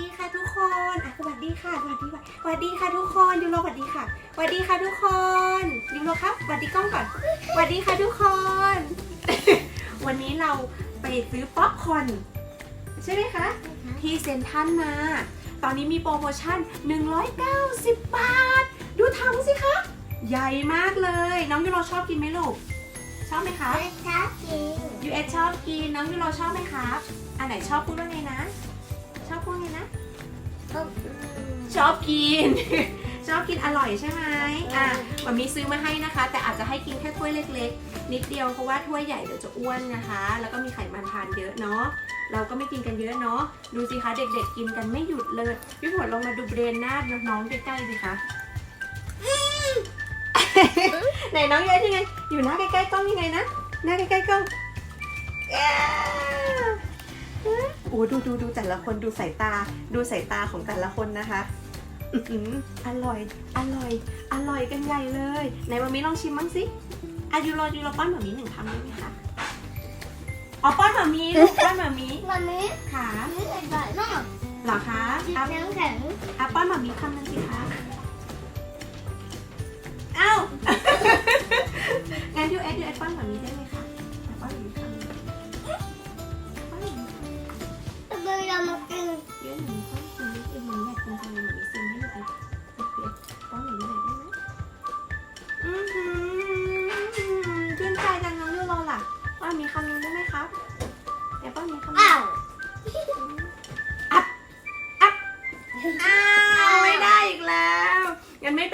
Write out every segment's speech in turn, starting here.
ดีค่ะทุกคนอะสวัสดีค่ะสวัสดีค่ะสวัสดีค่ะทุกคนยูโรสวัสดีค่ะสวัสดีค่ะทุกคนยูโรครับสวัสดีกล้องก่อนสวัสดีค่ะทุกคน วันนี้เราไปซื้อป๊อปคอร์นใช่ไหมคะ ที่เซ็นทรัลมา ตอนนี้มีโปรโมชั่น 190 บาท ดูถังสิคะ ใหญ่มากเลย น้องยูโรชอบกินไหมลูก ชอบไหมคะไม่ชอบกินยูเอสชอบกิน น้องยูโรชอบไหมครับ อันไหนชอบพูดว่าไงนะ ชอบพูดไงนะ ก็ชอบกิน ชอบกินอร่อยใช่ไหมอะมันมีซื้อมาให้นะคะ แต่อาจจะให้กินแค่ถ้วยเล็กๆ นิดเดียวเพราะว่าถ้วยใหญ่เดี๋ยวจะอ้วนนะคะ แล้วก็มีไขมันทานเยอะเนาะเราก็ไม่กินกันเยอะเนาะดูสิคะเด็กๆกินกันไม่หยุดเลยพี่ผลลงมาดูเบรนหน้าน้องๆใกล้ๆสิคะไหนน้องเยอะยังไงอยู่หน้าใกล้ๆกล้องยังไงนะหน้าใกล้ๆกล้องแย่ โอ้ดูดูดูแต่ละคนดูสายตา ดูสายตาของแต่ละคนนะคะอื้อหืออร่อย อร่อย อร่อยกันใหญ่เลยไหนมามีลองชิมบ้างสิอายูโรยูโรป้อนหมามีหนึ่งคำได้ไหมคะอ๋อป้อนหมามีลูกป้อนหมามีวันนี้ค่ะนี่อร่อยมากเหรอคะกินเอาน้ำแข็งเอาป้อนหมามีคำหนึงสิคะ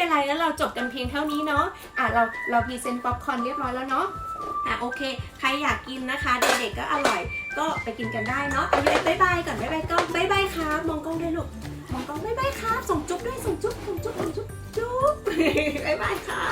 เป็นไรแล้วเราจบกันเพียงเท่านี้เนาะอะเราเราพรีเซนต์ป๊อปคอร์นเรียบร้อยแล้วเนาะอะโอเค ใครอยากกินนะคะเด็กๆก็อร่อย ก็ไปกินกันได้เนาะเอาอยู่บายบายก่อนบายบายกล้องบายบายครับมองกล้องด้วยลูกมองกล้องบายบายครับส่งจุ๊บด้วยส่งจุ๊บส่งจุ๊บส่งจุ๊บจุ๊บบายบายครับ